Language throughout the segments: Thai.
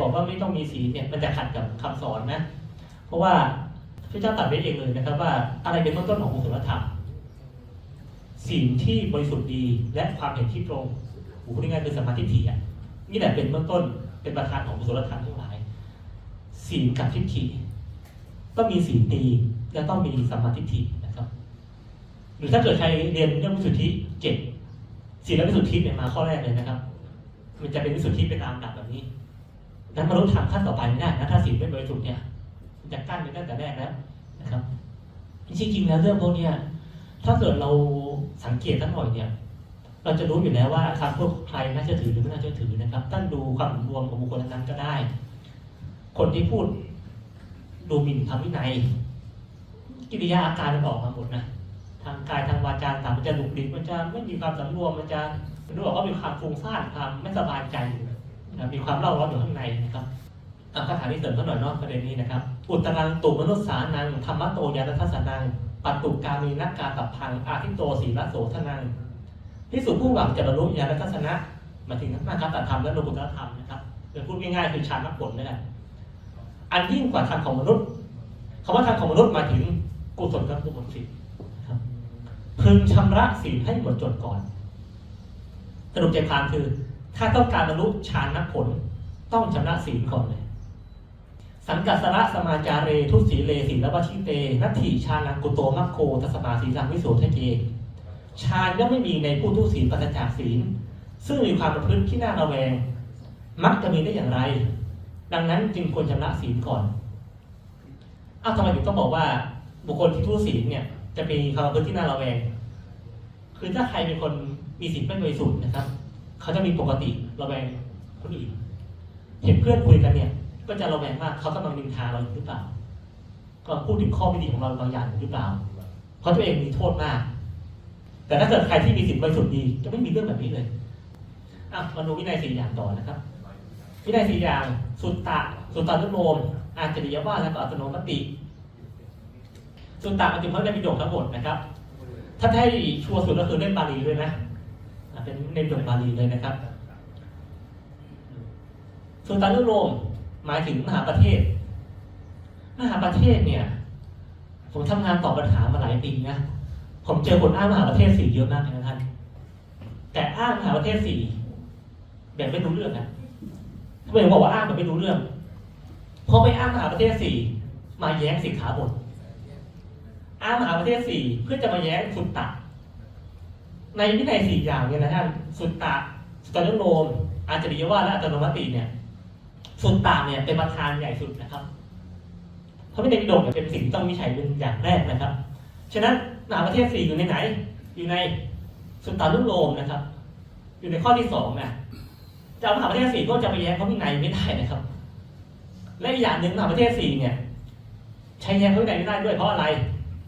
บอกว่าไม่ต้องมีศีลเนี่ยมันจะขัดกับคำสอนนะ เพราะว่าพระเจ้าตรัสไว้เองเลยนะครับ ว่าอะไรเป็นเบื้องต้นของกุศลธรรมศีลที่บริสุทธิ์ดีและความเห็นที่ตรงโอ้โหพูดง่ายคือสมาธิฏฐิอะนี่แหละเป็นเบื้องต้นเป็นประธานของกุศลธรรมทั้งหลายศีลกับทิฏฐิต้องมีศีลดีและต้องมีสมาทิฏฐินะครับ หรือถ้าเกิดใครเรียนเรื่องวิสุทธิเจ็ดศีลและวิสุทธิเนี่ยมาข้อแรกเลยนะครับ มันจะเป็นวิสุทธิเป็นตามดับแบบนี้ นั้นมนุษย์ทำขั้นต่อไปไม่ได้นะถ้าศีลไม่บริสุทธิ์เนี่ยจะกั้นไปตั้งแต่แรกแล้วนะครับจริงๆแล้วเรื่องพวกเนี้ยถ้าเกิดเราสังเกตสักหน่อยเนี่ย เราจะรู้อยู่แล้วว่าคำพูดใครน่าเชื่อถือหรือไม่น่าเชื่อถือนะครับท่านดูความรวมของบุคคลนั้นก็ได้ คนที่พูดดูหมิ่นทำวินัยกิริยาอาการมันออกมาหมดนะทางกายทางวาจาต่างมันจะดุกดิกมันจะไม่มีความสำรวมมันจะรู้ว่ามีความฟุ้งซ่านความไม่สบายใจ นะมีความเล่าร้อนอยู่ข้างในนะครับอะคาถาที่เสริมเขาหน่อยเนาะประเด็นนี้นะครับ อุตรังตุมนุษสานังธรรมโตยาทัทสสนังปัตตุกามีนักกาตับพัง อาทิโตสีละโสทนังพิสุผู้หวังจะบรรลุญาณทัศนะมาถึงนักการตัดธรรมและโลกุตตรธรรมนะครับโดยพูดง่ายๆคือฌานมรรคผลนี่แหละอันยิ่งกว่าธรรมของมนุษย์คำว่าธรรมของมนุษย์หมายถึงกุศลกับกุศลสิทธิ์พึงชำระศีลให้หมดจดก่อน สรุปใจความคือ ถ้าต้องการบรรลุฌานนักผลต้องชำระศีลก่อนเลย สังกัสระสมาจาเร ทุศีเลศีละวัชิเตนัตถิชานังกุโตมัคโคทัสมาสีลังวิโสทะเยฌานย่อมไม่มีในผู้ทุศีลปราศจากศีล ซึ่งมีความประพฤติที่น่าระแวง มักจะมีได้อย่างไร ดังนั้นจึงควรชำระศีลก่อนอ้าวทำไมถึงต้องบอกว่า บุคคลที่ทุศีลเนี่ยจะมีความประพฤติที่น่าระแวง คือถ้าใครเป็นคนมีศีลไม่บริสุทธิ์นะครับ เขาจะมีปกติระแวงคนอื่นเห็นเพื่อนคุยกันเนี่ย ก็จะระแวงว่าเขากำลังนินทาเราอยู่หรือเปล่า ก็พูดถึงข้อไม่ดีของเราบางอย่างอยู่หรือเปล่า เพราะตัวเองมีโทษมาก แต่ถ้าเกิดใครที่มีศีลบริสุทธิ์ดีจะไม่มีเรื่องแบบนี้เลยอะมาดูวินัยสี่อย่างต่อนะครับ วินัยสี่อย่างสุตตะสุตตานุโลมอาจริยว่าและก็อัตโนมติสุตตะมันจึงพระได้ประโยคทั้งหมดนะครับ ถ้าให้ชัวร์สุดก็คือเล่นบาลีด้วยนะอะ เป็นในบทบาลีเลยนะครับสุตตานุโลมหมายถึงมหาประเทศ มหาประเทศเนี่ย ผมทำงานตอบปัญหามาหลายปีนะผมเจอคนอ้างมหาประเทศสี่เยอะมากเลยนะท่านแต่อ้างมหาประเทศสี่แบบไม่รู้เรื่องนะทำไมผมบอกว่าอ้างแบบไม่รู้เรื่องเพราะไปอ้างมหาประเทศสี่มาแย้งสิกขาบทอ้างมหาประเทศสี่เพื่อจะมาแย้งสุตตะ ในวินัยสี่อย่างเนี่ยนะท่านสุตตะสุตตานุโลมอาจริยวาและอัตโนมติเนี่ยสุตตะเนี่ยเป็นประธานใหญ่สุดนะครับเพระวินัยปิฎกเนี่ยเป็นสิ่งที่ต้องวิจัยเป็นอย่างแรกนะครับ ฉะนั้นมหาประเทศสี่อยู่ในไหน อยู่ในสุตตานุโลมนะครับ อยู่ในข้อที่สองนะจะมหาประเทศสี่ก็จะไปแย้งเขาวินัยไม่ได้นะครับ และอีกอย่างหนึ่งมหาประเทศสี่เนี่ยใช้แย้งเขาวินัยไม่ได้ด้วยเพราะอะไร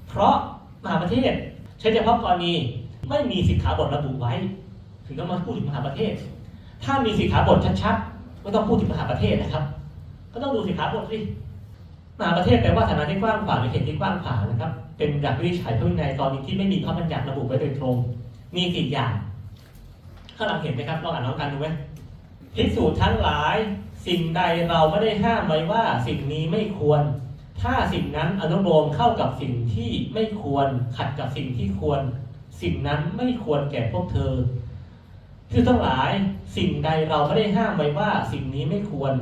เพราะมหาประเทศใช้เฉพาะกรณี ไม่มีสิกขาบทระบุไว้ ถึงต้องมาพูดถึงมหาประเทศ ถ้ามีสิกขาบทชัดๆไม่ต้องพูดถึงมหาประเทศนะครับ ก็ต้องดูสิกขาบทสิมหาประเทศแปลว่าฐานะที่กว้างขวางหรือเขตที่กว้างขวางนะครับ เป็นหลักวิจัยพระวินัยกรณีที่ไม่มีพระบัญญัติระบุไว้โดยตรง มีสี่อย่างข้างหลังเห็นไหมครับลองอ่านน้องกันดูไหมภิกษุทั้งหลายสิ่งใดเราไม่ได้ห้ามไว้ว่าสิ่งนี้ไม่ควร ถ้าสิ่งนั้นอนุโลมเข้ากับสิ่งที่ไม่ควร ขัดกับสิ่งที่ควร สิ่งนั้นไม่ควรแก่พวกเธอคือทั้งหลายสิ่งใดเราไม่ได้ห้ามไว้ว่าสิ่งนี้ไม่ควร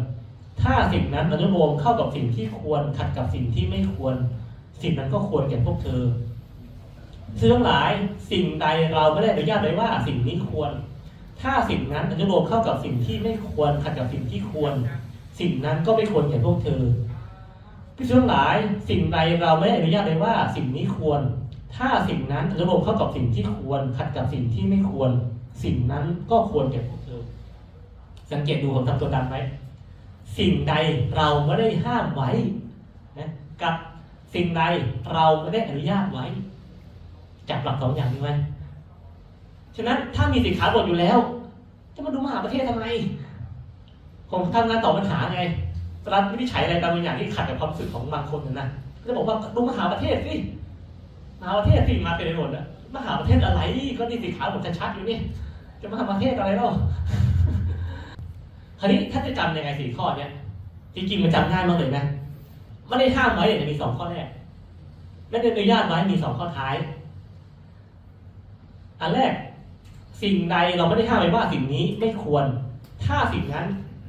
ถ้าสิ่งนั้นอนุโลมเข้ากับสิ่งที่ควรขัดกับสิ่งที่ไม่ควร สิ่งนั้นก็ควรแก่พวกเธอคือทั้งหลายสิ่งใดเราไม่ได้อนุญาตไว้ว่าสิ่งนี้ควร ถ้าสิ่งนั้นอนุโลมเข้ากับสิ่งที่ไม่ควรขัดกับสิ่งที่ควร สิ่งนั้นก็ไม่ควรแก่พวกเธอพิจารณายสิ่งใดเราไม่ได้อนุญาตเลยว่าสิ่งนี้ควร ถ้าสิ่งนั้นอนุโลมเข้ากับสิ่งที่ควรขัดกับสิ่งที่ไม่ควร สิ่งนั้นก็ควรแก่พวกเธอ สังเกตดูผมทำตัวดำไว้ สิ่งใดเราไม่ได้ห้ามไว้นะกับสิ่งใดเราไม่ได้อนุญาตไว้จับหลักสองอย่างนี้ไว้ฉะนั้นถ้ามีสิกขาบทอยู่แล้ว จะมาดูมหาประเทศทำไม ผมทำงานตอบปัญหาไงรัฐวินิจฉัยอะไรบางอย่างที่ขัดกับความรู้สึกของบางคนนะนะจะบอกว่าดูมหาประเทศสิ มหาประเทศสิมาเป็นไปหมดแล้วมหาประเทศอะไรก็นี่สิขาบทชัดๆอยู่นี่จะมหาประเทศอะไรเล่าคราวนี้ถ้าจะจำยังไงสี่ข้อเนี้ยจริงๆมันจำง่ายมากเลยนะไม่ได้ห้ามไว้เนี่มีสองข้อแรกไม่ได้อนุญาตไว้มีสองข้อท้าย อันแรกสิ่งใดเราไม่ได้ห้ามไว้ว่าสิ่งนี้ไม่ควร ถ้าสิ่งนั้น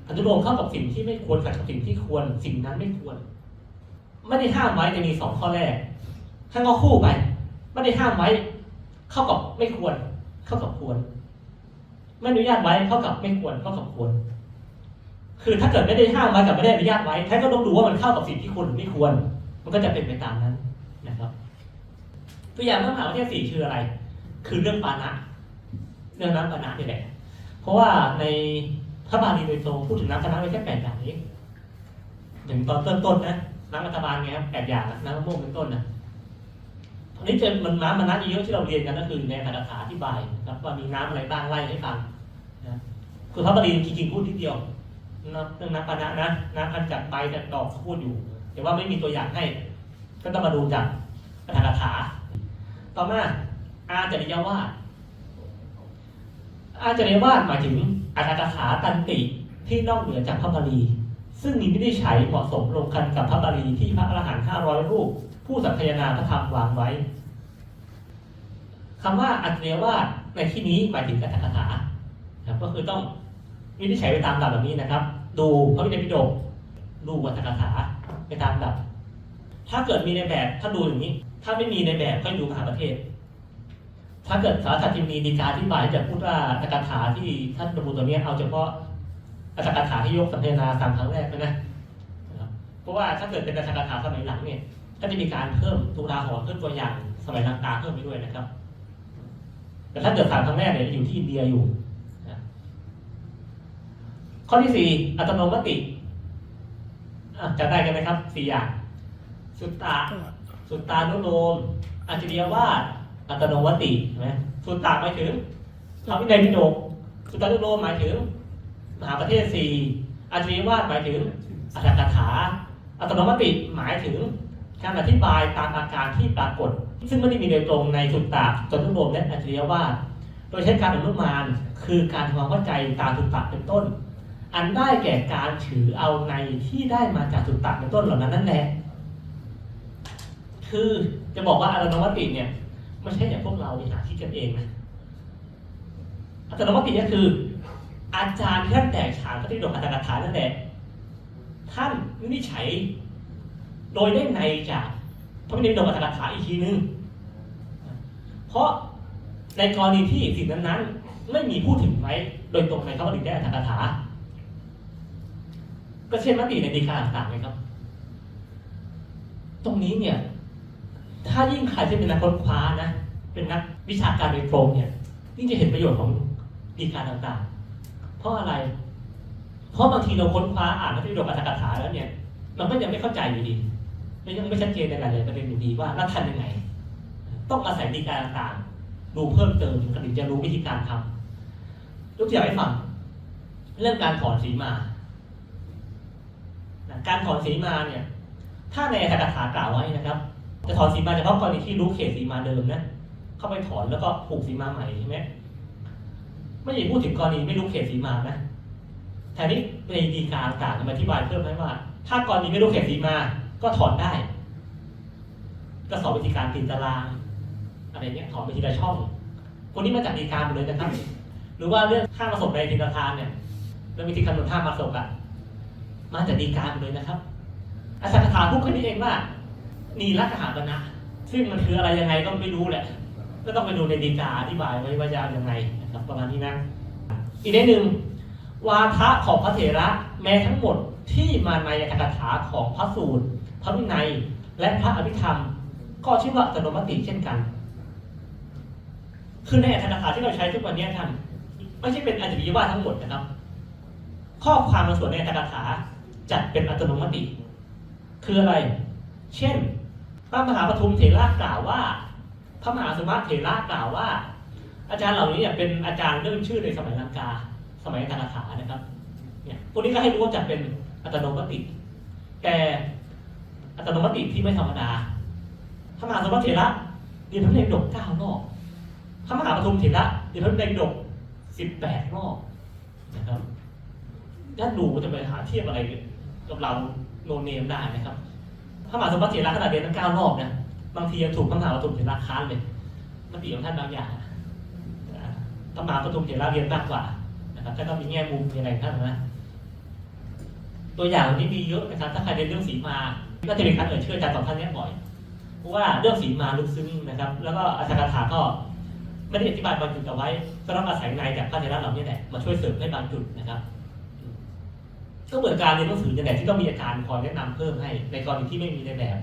อนุโลมเข้ากับสิ่งที่ไม่ควรกับสิ่งที่ควร สิ่งนั้นไม่ควร ไม่ได้ห้ามไว้จะมีสองข้อแรก ถ้าก็คู่ไปไม่ได้ห้ามไว้ เข้ากับไม่ควร เข้ากับควร ไม่อนุญาตไว้เข้ากับไม่ควรเข้ากับควร คือถ้าเกิดไม่ได้ห้ามไว้กับไม่ได้อนุญาตไว้ท่านก็ต้องดูว่ามันเข้ากับสิ่งที่ควรหรือไม่ควร มันก็จะเป็นไปตามนั้นนะครับ ตัวอย่างเรื่องมหาวิทยาสี่คืออะไร คือเรื่องปานะเรื่องน้ำปานะนี่แหละเพราะว่าในพระบาลีโดยตรงพูดถึงน้ำปานะไว้แค่แปดอย่างนี้ถึงตอนต้นต้นๆนะน้ำรัฐบาลไงครับแปดอย่างอะน้ำมะม่วงเป็นต้นนะ นนี้จะมันน้ำมานะเยอะที่เราเรียนกันก็คือในอัตถกถาอธิบายนะครับว่ามีน้ำอะไรบ้างไล่ให้ฟังนะคือพระบาลีจริงๆพูดทีเดียวนะเรื่องน้ำปานะนะน้ำพันจากใบจากดอกเขาพูดอยู่ แต่ว่าไม่มีตัวอย่างให้ ก็ต้องมาดูจากอัตถกถา ต่อมาอาจริยวาอาจริยวาหมายถึงอัตถกถาตันติที่นอกเหนือจากพระบาลี ซึ่งมีวินิจฉัยเหมาะสมลงกันกับพระบาลีที่พระอรหันต์ห้าร้อยรูป ผู้สัพพยนาพระธรรมวางไว้คำว่าอัจฉริยวาสในที่นี้หมายถึงอัตถกถาครับก็คือต้องวินิจฉัยไปตามลำดับแบบนี้นะครับ ดูพระวินัยปิฎกดูอัตถกถาไปตามลำดับถ้าเกิดมีในแบบถ้าดูอย่างนี้ ถ้าไม่มีในแบบก็ดูมหาประเทศ ถ้าเกิดสารสัตย์มีดีกาที่บายจะพูดว่าอัตถกถาที่ท่านประมูลตัวเนี้ยเอาเฉพาะอัตถกถาที่ยกสัมเพนาตามครั้งแรกนะ เพราะว่าถ้าเกิดเป็นอัตถกถาสมัยหลังเนี่ย ก็จะมีการเพิ่มตุลาหรณ์เพิ่มตัวอย่างสมัยต่างๆเพิ่มไปด้วยนะครับ แต่ถ้าเกิดสามครั้งแรกเนี่ยอยู่ที่อินเดียอยู่ข้อที่สี่อัตโนมัติอะจำได้กันไหมครับสี่อย่าง สุตตะสุตตานุโลมอัจฉริยวาสอัตโนมัติใช่ไหมสุตตะหมายถึงพระวินัยพิฎกสุตตานุโลมหมายถึงมหาประเทศสี่อัจฉริยวาสหมายถึงอัตถกถาอัตโนมัติหมายถึง การอธิบายตามอาการที่ปรากฏ ซึ่งไม่ได้มีโดยตรงในสุตตะจนนุโลมและอัจฉริยว่า โดยใช้การอนุมานคือการทำความเข้าใจตามสุตตะเป็นต้น อันได้แก่การถือเอาในที่ได้มาจากสุตตะเป็นต้นเหล่านั้นนั่นแหละคือจะบอกว่าอัตโนมัติเนี่ยไม่ใช่อย่างพวกเราไปหาคิดกันเองนะอัตโนมัติก็คือ อาจารย์ที่ท่านแตกฉานพระธิดกอัตถกถานั่นแหละท่านวินิจฉัย โดยได้ในจากพระวินัยดกอัตถกถาอีกทีนึง เพราะในกรณีที่สิ่งนั้นๆ ไม่มีพูดถึงไว้โดยตรงในพระบาลีได้อัตถกถา ก็เช่นมติในดีกาต่างๆนะครับ ตรงนี้เนี่ย ถ้ายิ่งใครที่เป็นนักค้นคว้านะ เป็นนักวิชาการโดยตรงเนี่ยยิ่งจะเห็นประโยชน์ของดีการต่างๆ เพราะอะไร เพราะบางทีเราค้นคว้าอ่านพระธรรมปิฎกอัตถกถาแล้วเนี่ย มันก็ยังไม่เข้าใจอยู่ดี และยังไม่ชัดเจนในหลายๆประเด็นอยู่ดีว่าแล้วทันยังไง ต้องอาศัยดีการต่างๆ ดูเพิ่มเติมถึงจะรู้วิธีการทำยกตัวอย่างให้ฟังเรื่องการถอนสีมา การถอนสีมาเนี่ย ถ้าในอัตถกถากล่าวไว้นะครับ จะถอนสีมาเฉพาะกรณีที่รู้เขตสีมาเดิมนะ เข้าไปถอนแล้วก็ผูกสีมาใหม่ใช่ไหมไม่ได้พูดถึงกรณีไม่รู้เขตสีมานะแทนนี้ในดีกาต่างๆมาอธิบายเพิ่มให้ว่า ถ้ากรณีไม่รู้เขตสีมา ก็ถอนได้ ก็สอนวิธีการตีตาราง อะไรเงี้ยถอนไปทีละช่อง คนนี้มาจากดีกาหมดเลยนะครับ หรือว่าเรื่องค่ามาศพในทินทานเนี่ยเรื่องวิธีคำนวณค่ามาศพอะมาจากดีกาหมดเลยนะครับ อาจารย์คาถาพูดแค่นี้เองว่านีรักหาปณะซึ่งมันคืออะไรยังไงก็ไม่รู้แหละ ก็ต้องไปดูในดีกาอธิบายไว้ว่าจะเอายังไงนะครับ ประมาณนี้นะ อีกในหนึ่งวาทะของพระเถระแม้ทั้งหมดที่มาในอัตถกถาของพระสูตร พระวินัยและพระอภิธรรม ก็ชื่อว่าอัตโนมัติเช่นกัน คือในอัตถกถาที่เราใช้ทุกวันนี้ท่านไม่ใช่เป็นอัจฉริยวาทั้งหมดนะครับ ข้อความบางส่วนในอัตถกถาจัดเป็นอัตโนมัติ คืออะไร เช่น พระมหาปทุมเถระกล่าวว่า พระมหาสมมาเถระกล่าวว่า อาจารย์เหล่านี้เนี่ยเป็นอาจารย์เรื่องชื่อในสมัยลังกา สมัยธนาคานะครับเนี่ยพวกนี้ก็ให้รู้ว่าจัดเป็นอัตโนมัติ แต่ อัตโนมัติที่ไม่ธรรมดาพระมหาสมมาเถระเรียนพระเนรดกเก้ารอบพระมหาปทุมเถระเรียนพระเนรดกสิบแปดรอบนะครับถ้านดูจะไปหาเทียบอะไรกับเราโนเนมได้นะครับพระมหาสมบัติเถระขนาดเรียนทั้งเก้ารอบนะบางทียังถูกคำถามประทุมเถระค้านเลยมติของท่านบางอย่างพระมหาประทุมเถระเรียนมากกว่านะครับก็ต้องมีแง่มุมมีอะไรของท่านนะตัวอย่างนี้มีเยอะนะครับถ้าใครเรียนเรื่องสีมา ก็จะมีการเอ่ยชื่ออาจารย์สองท่านนี้บ่อยเพราะว่าเรื่องสีมาลึกซึ้งนะครับ แล้วก็อาจารย์คาถาก็ไม่ได้อธิบายบางจุดเอาไว้ก็ต้องอาศัยในจากพระเทระเหล่านี้แหละมาช่วยเสริมให้บางจุดนะครับก็เหมือนการเรียนหนังสือเนี่ยแหละที่ต้องมีอาจารย์คอยแนะนำเพิ่มให้ ในกรณีที่ไม่มีในแบบ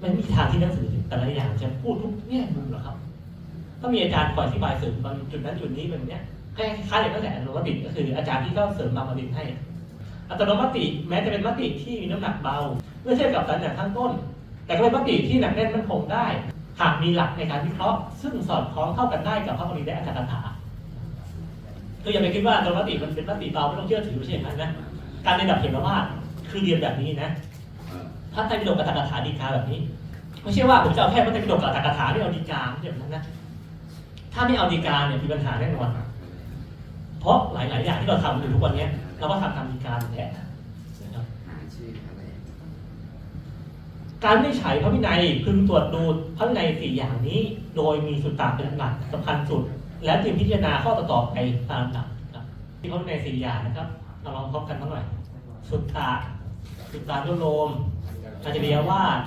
ไม่มีทางที่หนังสือแต่ละอย่างจะพูดทุกแง่มุมหรอครับต้องมีอาจารย์คอยอธิบายเสริมบางจุดนั้นจุดนี้แบบเนี้ยคล้ายๆอย่างนั่นแหละอนุวัติก็คืออาจารย์ที่เขาเสริมบางประเด็นให้ อัตโนมัติแม้จะเป็นมติที่มีน้ำหนักเบา เมื่อเทียบกับสัญญาณข้างต้น แต่ก็เป็นมติที่หนักแน่นมั่นคงได้ หากมีหลักในการวิเคราะห์ ซึ่งสอดคล้องเข้ากันได้กับพระบริและอาจารย์คาถาคืออย่าไปคิดว่าอัตโนมัติมันเป็นมติเบาไม่ต้องเชื่อถือไม่ใช่อย่างนั้นนะการเรียนแบบเห็นว่าคือเรียนแบบนี้นะพระไตรปิฎกกับอาจารย์คาถาดีกาแบบนี้ไม่ใช่ว่าผมจะเอาแค่พระไตรปิฎกกับอาจารย์คาถาไม่เอาดีกาไม่ใช่แบบนั้นนะถ้าไม่เอาดีกาเนี่ยมีปัญหาแน่นอนเพราะหลาย ๆ อย่างที่เราทำอยู่ทุกวันนี้ เราก็ทำตามดีกาแท้นะครับหาชื่ออะไรการวินิจฉัยพระวินัยพึงตรวจดูพระวินัยสี่อย่างนี้ โดยมีสุตตาเป็นหลักสำคัญสุด และจึงพิจารณาข้อต่อๆไปตามลำดับครับที่พระวินัยสี่อย่างนะครับเราลองพบกันสักหน่อย สุตตาสุตตานุโลมอาจริยวาส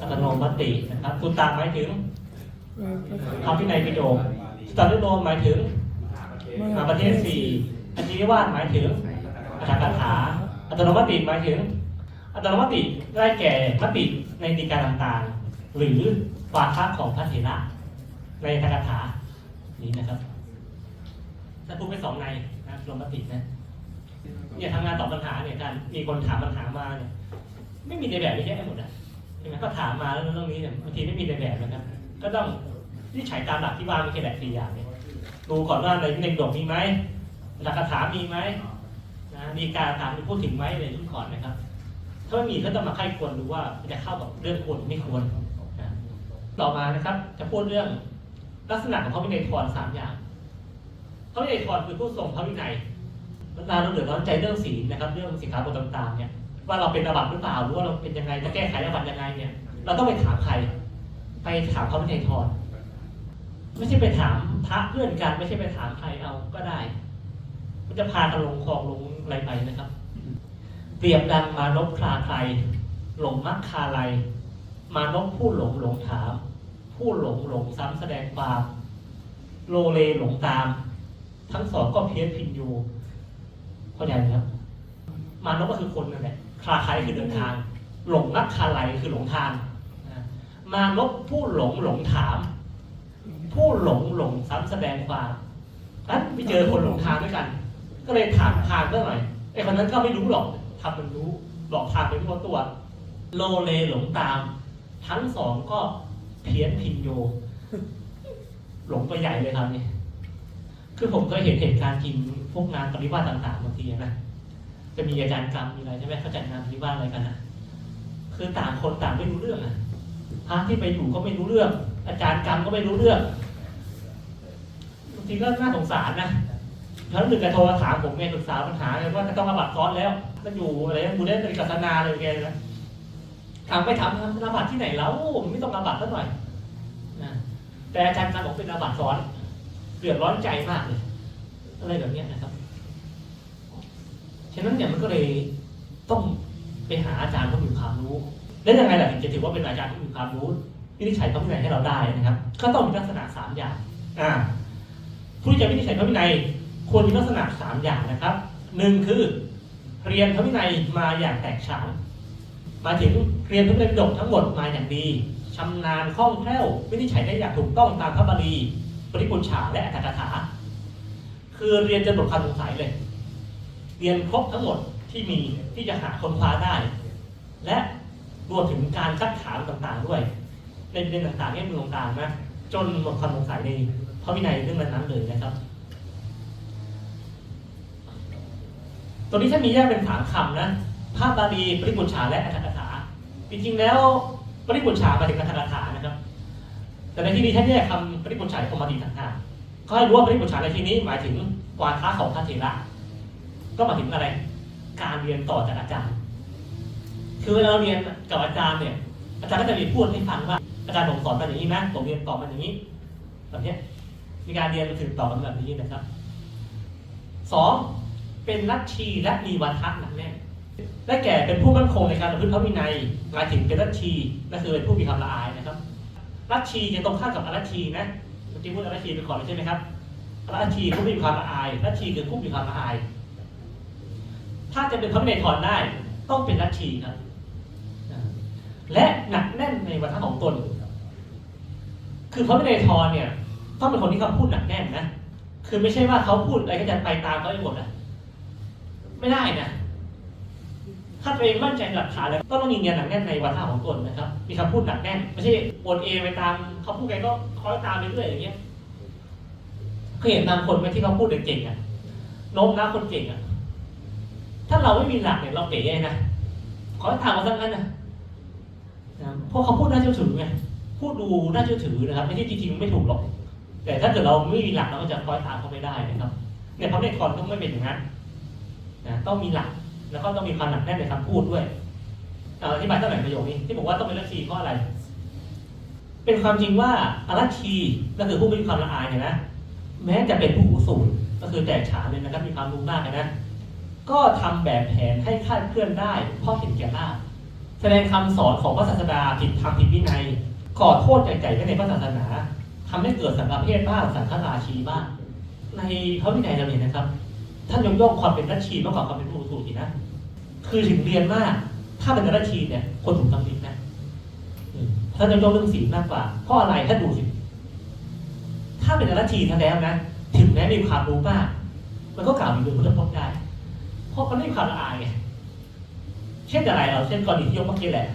อัตโนมัตินะครับสุตตาหมายถึงพระวินัยปิฎกสุตตานุโลมหมายถึงมาประเทศสี่อาจริยวาสหมายถึง อัตถกถาอัตโนมัติหมายถึง อัตโนมัติได้แก่มติในดีการต่างๆ หรือวาทะของพระเถระในทกถานี้นะครับถ้าพูดไปสองในนะลงมตินะเนี่ยทำงานตอบปัญหาเนี่ยการมีคนถามปัญหามาเนี่ยไม่มีในแบบไม่ใช่หมดนะใช่ไหมก็ถามมาแล้วเรื่องนี้เนี่ยบางทีไม่มีในแบบนะครับ ก็ต้องวิจัยตามหลักที่ว่าม่ใช่แบบสี่อย่างเนี่ยดูก่อนว่าในในดกมีไหมหลักคาถามีไหม นะดีกาต่างๆมีพูดถึงไหมในรุ่นก่อนนะครับ ถ้าไม่มีก็ต้องมาไข้ควรดูว่าจะเข้ากับเรื่องควรหรือไม่ควรนะต่อมานะครับ จะพูดเรื่องลักษณะของพระวินัยทรสามอย่าง พระวินัยทรคือผู้ทรงพระวินัยเวลาเราเดือดร้อนใจเรื่องศีลนะครับ เรื่องสิกขาบทต่างๆ เนี่ย ว่าเราเป็นอาบัติหรือเปล่าหรือว่าเราเป็นยังไงจะแก้ไขอาบัติยังไงเนี่ย เราต้องไปถามใคร ไปถามพระวินัยทรไม่ใช่ไปถามพระเพื่อนกัน ไม่ใช่ไปถามใครเอาก็ได้ มันจะพากันลงคลองลง ไรไปนะครับ เปรียบดังมานพคลาใครหลงมักคาไลมานพผู้หลงหลงถาม ผู้หลงหลงซ้ำแสดงความโลเลหลงตาม ทั้งสองก็เพี้ยนพินอยู่เข้าใจไหมครับมานพก็คือคนนั่นแหละคลาใครคือเดินทาง หลงมักคาไลคือหลงทางมานพผู้หลงหลงถาม ผู้หลงหลงซ้ำแสดงความนั้นไปเจอคนหลงทางด้วยกัน ก็เลยถามทางก็หน่อยไอ้คนนั้นก็ไม่รู้หรอกทำมันรู้หลอกทางไปทั่วตัว โลเลหลงตาม ทั้งสองก็เพี้ยนพินโย หลงไปใหญ่เลยครับนี่คือผมเคยเห็นเหตุการณ์จริงพวกงานปฏิวัติต่างๆบางทีนะจะมีอาจารย์กรรมมีอะไรใช่ไหมเขาจัดงานปฏิวัติอะไรกันนะคือต่างคนต่างไม่รู้เรื่องอะพระที่ไปอยู่ก็ไม่รู้เรื่อง อาจารย์กรรมก็ไม่รู้เรื่องบางทีก็น่าสงสารนะ แล้วหนึ่งกระโทรมาถามผมไงปรึกษาปัญหาเลยว่าจะต้องอาบัตซ้อนแล้วก็อยู่อะไรบูได้เป็นกัศนาเลยแกนะถามไปถามอาบัตที่ไหนแล้วมันไม่ต้องอาบัตสักหน่อยนะแต่อาจารย์การบอกเป็นอาบัตซ้อนเดือดร้อนใจมากเลยอะไรแบบเนี้ยนะครับฉะนั้นเนี่ยมันก็เลยต้องไปหาอาจารย์ผู้มีความรู้ แล้วยังไงล่ะถึงจะถือว่าเป็นอาจารย์ผู้มีความรู้วินิจฉัยพระวินัยให้เราได้นะครับ ก็ต้องมีลักษณะสามอย่าง อ่าผู้ที่จะวินิจฉัยพระวินัย ควรมีลักษณะสามอย่างนะครับหนึ่งคือเรียนพระวินัยมาอย่างแตกฉานมาถึงเรียนพระวินัยปิฎกทั้งหมดมาอย่างดีชำนาญคล่องแคล่ววินิจฉัยได้อย่างถูกต้องตามพระบาลีปริปุชฌาและอัตถกถา คือเรียนจนหมดความสงสัยเลย เรียนครบทั้งหมดที่มีที่จะหาค้นคว้าได้ และรวมถึงการซักถามต่างๆด้วยในประเด็นต่างๆที่มือต่างๆนะจนหมดความสงสัยในพระวินัยเรื่องนั้นๆเลยนะครับ ตัวนี้ถ้ามีแยกเป็นสามคำนะภาพบาลีปริปุชฌาและอัตถกถา จริงๆแล้วปริปุชฌาหมายถึงอัตถกถานะครับ แต่ในที่นี้ท่านแยกคำปริปุชฌาออกมาดีต่างหากเขาให้รู้ว่าปริปุชฌาในที่นี้หมายถึงวาทะของพระเถระก็หมายถึงอะไร การเรียนต่อจากอาจารย์ คือเวลาเราเรียนกับอาจารย์เนี่ย อาจารย์ก็จะมีพูดให้ฟังว่าอาจารย์ผมสอนมาอย่างนี้นะผมเรียนต่อมาอย่างนี้แบบนี้มีการเรียนสืบต่อกันแบบนี้นะครับสอง เป็นลัทธิและมีวัฒนหนักแน่นได้แก่เป็นผู้มั่นคงในการประพฤติพระวินัยหมายถึงเป็นลัทธิก็คือเป็นผู้มีความละอายนะครับลัทธิจะตรงข้ามกับอลัทธินะเมื่อกี้พูดอลัทธิไปก่อนใช่ไหมครับอลัทธิผู้มีความละอายลัทธิคือผู้มีความละอาย ถ้าจะเป็นพระวินัยถอนได้ต้องเป็นลัทธิครับและหนักแน่นในวัฒนของตน คือพระวินัยทรเนี่ยต้องเป็นคนที่เขาพูดหนักแน่นนะ คือไม่ใช่ว่าเขาพูดอะไรก็จะไปตามเขาไปหมดนะ ไม่ได้นะ ถ้าตัวเองมั่นใจหลักฐานแล้วต้องมีเงียนหนักแน่นในวัฒนของตนนะครับ มีคำพูดหนักแน่น ไม่ใช่โอนเอไปตามเขาพูดไงก็คอยตามไปเรื่อยอย่างเงี้ยเคยเห็นบางคนไหมที่เขาพูดเก่งๆอะโน้มน้าวคนเก่งอะ ถ้าเราไม่มีหลักเนี่ยเราเป๋นะขอให้ตามมาสักนั้นนะนะเพราะเขาพูดน่าเชื่อถือไงพูดดูน่าเชื่อถือนะครับไม่ใช่จริงๆไม่ถูกหรอก แต่ถ้าเกิดเราไม่มีหลักเราก็จะคอยตามเขาไม่ได้นะครับเนี่ยพระเนตรคอนต้องไม่เป็นอย่างนั้น นะต้องมีหลักแล้วก็ต้องมีความหนักแน่นในคำพูดด้วยอธิบายตั้งแต่ประโยคนี้ที่บอกว่าต้องเป็นลัทธิเพราะอะไร เป็นความจริงว่าอารัชีก็คือผู้มีความละอายเนี่ยนะแม้จะเป็นผู้หูสูงก็คือแตกฉานเลยนะครับมีความรู้มากเลยนะก็ทำแบบแผนให้คาดเคลื่อนได้ เพราะเห็นแก่ลาภแสดงคำสอนของพระศาสดาผิดธรรมผิดวินัยก่อโทษใหญ่ๆไว้ในพระศาสนาทำให้เกิดสังฆเพศบ้างสังฆราชีบ้างในพระวินัยเราเห็นนะครับ ท่านยกย่องความเป็นนัชชีมากกว่าความเป็นผู้สูตรอีกนะ คือถึงเรียนมากถ้าเป็นนัชชีเนี่ย คนถูกตำหนินะท่านยกย่องเรื่องศีลมากกว่า เพราะอะไรถ้าดูสิถ้าเป็นนัชชีแท้ๆนะถึงแม้มีความรู้มากมันก็กล่าวมีเรื่องพุทธพจน์ได้ เพราะมันไม่มีความละอายไงเช่นอะไรเราเช่นกรณีที่ยกเมื่อกี้แหละ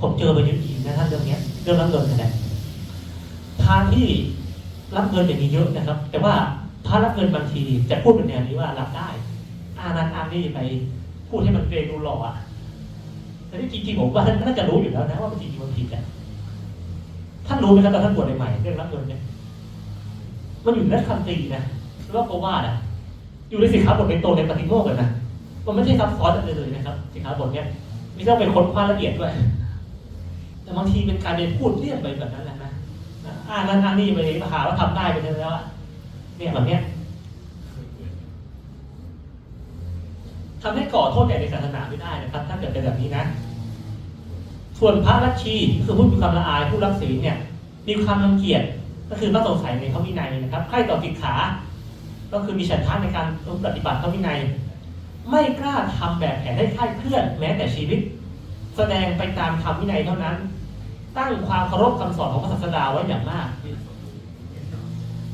ผมเจอไปเยอะจรินะท่านเรื่องนี้เรื่องรับเงินนี่แหละพระที่รับเงินอย่างนี้เยอะนะครับ แต่ว่า พระรับเงินบางทีจะพูดเป็นแนวนี้ว่ารับได้อานั้นอานี่ไปพูดให้มันเกรงดูหล่ออะแต่ที่จริงๆผมว่าท่านน่าจะรู้อยู่แล้วนะว่าจริงๆมันผิดอะท่านรู้ไหมครับตอนท่านบวชใหม่ๆเรื่องรับเงินเนี่ยมันอยู่ในคำตีนะหรือว่าโกวาดอะอยู่ในสิกขาบทเป็นโตในปฏิโมกข์เลยนะมันไม่ใช่ซับซ้อนอะไรเลยนะครับสินค้าบทเนี้ยไม่ต้องเป็นคนคว้าละเอียดด้วย แต่บางทีเป็นการเรียนพูดเรียบไปแบบนั้นแหละนะอ่านนั้นอ่านนี่ไปหาว่าทำได้ไปแล้วอะ เนี่ยแบบเนี้ยทำให้ก่อโทษแก่ในศาสนาไม่ได้นะครับ ถ้าเกิดเป็นแบบนี้นะ ส่วนพระลัทธิคือผู้มีความละอายผู้รักศีลเนี่ย มีความรังเกียจก็คือไม่สงสัยในพระวินัยนะครับใคร่ต่อสิกขา ก็คือมีฉันทะในการปฏิบัติพระวินัย ไม่กล้าทำแบบแผนให้คลาดเคลื่อนแม้แต่ชีวิต แสดงไปตามธรรมวินัยเท่านั้น ตั้งความเคารพคำสอนของพระศาสดาไว้อย่างมาก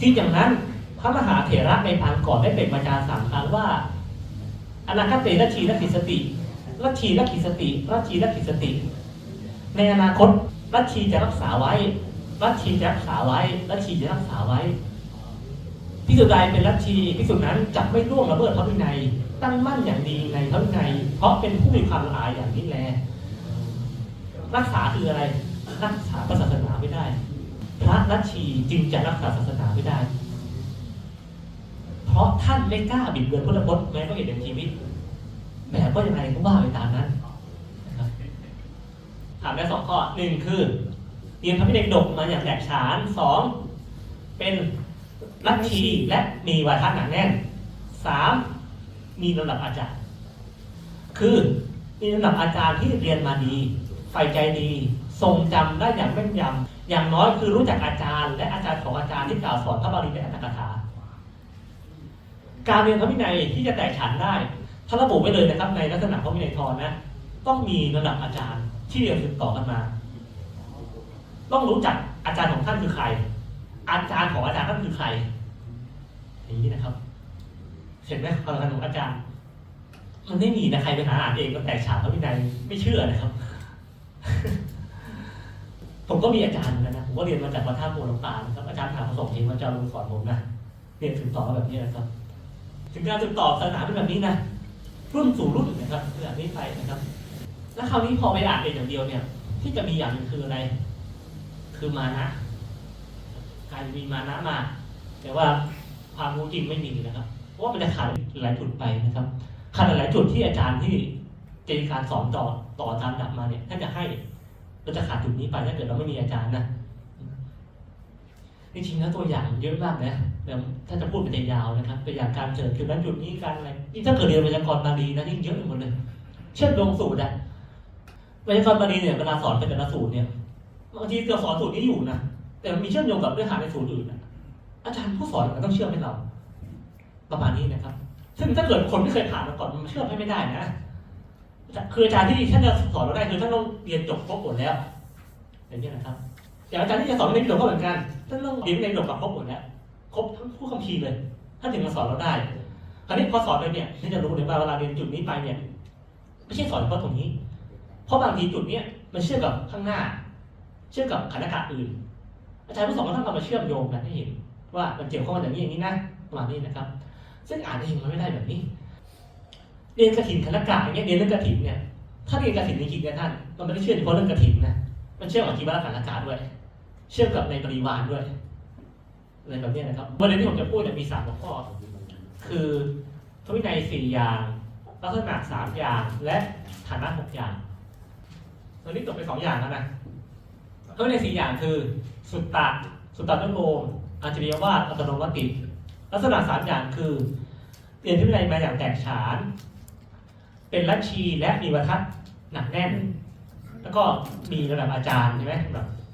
ที่อย่างนั้น พระมหาเถระในปางก่อนได้เป็นมาจารสามครั้งว่าอนาคตเตลัทธิลัทธิสติลัทธิลัทธิสติลัทธิลัทธิสติ ในอนาคตลัทธิจะรักษาไว้ลัทธิจะรักษาไว้ลัทธิจะรักษาไว้พิสุใดเป็นลัทธิพิสุนั้นจะไม่ล่วงละเมิดพระวินัย ตั้งมั่นอย่างดีในพระวินัย เพราะเป็นผู้มีความละอายอย่างนี้แล รักษาคืออะไร รักษาศาสนาไม่ได้ พระลัทธิจึงจะรักษาศาสนาไม่ได้ เพราะท่านไม่กล้าบิดเบือนพุทธพจน์แม้ก็เห็นในชีวิตแบบก็ยังไงก็ว่าไปตามนั้นนะครับถามได้สองข้อหนึ่งคือเรียนพระวินัยปิฎกมาอย่างแตกฉานสองเป็นลัทธิและมีวาทะหนาแน่นสามมีลำดับอาจารย์ คือมีลำดับอาจารย์ที่เรียนมาดีใฝ่ใจดี ทรงจำได้อย่างแม่นยำอย่างน้อยคือรู้จักอาจารย์ และอาจารย์ของอาจารย์ที่กล่าวสอนพระบาลีในอัตถกถา การเรียนพระวินัยที่จะแตกฉานได้ถ้าระบุไว้เลยนะครับ ในลักษณะพระวินัยทรนะ ต้องมีระดับอาจารย์ที่เรียนสืบต่อกันมา ต้องรู้จักอาจารย์ของท่านคือใคร อาจารย์ของอาจารย์ท่านคือใคร อย่างนี้นะครับ เห็นไหมความสำคัญของอาจารย์ มันไม่มีนะใครไปหาอ่านเองก็แตกฉานพระวินัยไม่เชื่อนะครับ ผมก็มีอาจารย์นกันะผมก็เรียนมาจากวัดท่าโพลำปางนะครับอาจารย์ถามประสงค์เองว่าจารย์ลุงสอนผมนะเรียนสืบต่อมาแบบนี้นะครับ ถึงการสืบต่อศาสนาเป็นแบบนี้นะรุ่นสู่รุ่นนะครับแบบนี้ไปนะครับ แล้วคราวนี้พอไปอ่านเองอย่างเดียวเนี่ย ที่จะมีอย่างหนึ่งคืออะไร คือมานะกายมีมานะมา แต่ว่าความรู้จริงไม่มีนะครับ เพราะว่ามันจะขาดหลายจุดไปนะครับขาดหลายจุดที่อาจารย์ที่จะมีการสอนต่อต่อตามดับมาเนี่ยถ้าจะให้เราจะขาดจุดนี้ไปถ้าเกิดเราไม่มีอาจารย์นะจริงๆแล้วตัวอย่างเยอะมากนะ เดี๋ยวถ้าจะพูดเป็นยาวนะครับตัวอย่างการเจอจุดนั้นจุดนี้การอะไรนี่ถ้าเกิดเรียนไวยากรณ์บาลีนะยิ่งเยอะไปหมดเลยเชื่อมโยงสูตรอะไวยากรณ์บาลีเนี่ยเวลาสอนเป็นแต่ละสูตรเนี่ยบางทีเราสอนสูตรนี้อยู่นะแต่มันมีเชื่อมโยงกับเนื้อหาในสูตรอื่นนะอาจารย์ผู้สอนมันต้องเชื่อมให้เรา ประมาณนี้นะครับ ซึ่งถ้าเกิดคนไม่เคยผ่านมาก่อนมันเชื่อมให้ไม่ได้นะคืออาจารย์ที่ท่านจะสอนเราได้คือท่านต้องเรียนจบครบหมดแล้วอย่างนี้นะครับอย่างอาจารย์ที่จะสอนในประโยคก็เหมือนกันท่านต้องเรียนในประโยคกับครบหมดแล้ว รบทั้งผู้คัมภีร์เลยท่านถึงมาสอนเราได้คราวนี้พอสอนไปเนี่ยท่านจะรู้เลยว่าเวลาเรียนจุดนี้ไปเนี่ยไม่ใช่สอนเฉพาะตรงนี้ เพราะบางทีจุดเนี้ยมันเชื่อมกับข้างหน้า เชื่อมกับขันอากาศอื่น อาจารย์ผู้สอนก็ต้องมาเชื่อมโยงกันให้เห็น ว่ามันเกี่ยวข้องกันอย่างนี้อย่างนี้นะประมาณนี้นะครับ ซึ่งอ่านเองมันไม่ได้แบบนี้เรียนกระถินคณะกะอย่างเงี้ยเรียนเรื่องกระถินเนี่ยถ้าเรียนกระถินจริงๆเนี่ยท่านมันไม่ได้เชื่อเฉพาะเรื่องกระถินนะมันเชื่อมกับจีวรขันอากาศด้วย เชื่อมกับในปริวารด้วย อะไรแบบนี้นะครับประเด็นที่ผมจะพูดเนี่ยมีสามหัวข้อ คือทวินัยสี่อย่างลักษณะสามอย่าง และฐานะหกอย่างตอนนี้จบไปสองอย่างแล้วนะทวินัยสี่อย่างคือ สุตตะสุตตะนุโลมอาจริยวาสอัตโนมัติ ลักษณะสามอย่างคือเรียนทวินัยมาอย่างแตกฉาน เป็นลัทธิและมีวัฒนหนักแน่น แล้วก็มีระดับอาจารย์ใช่ไหมแบบ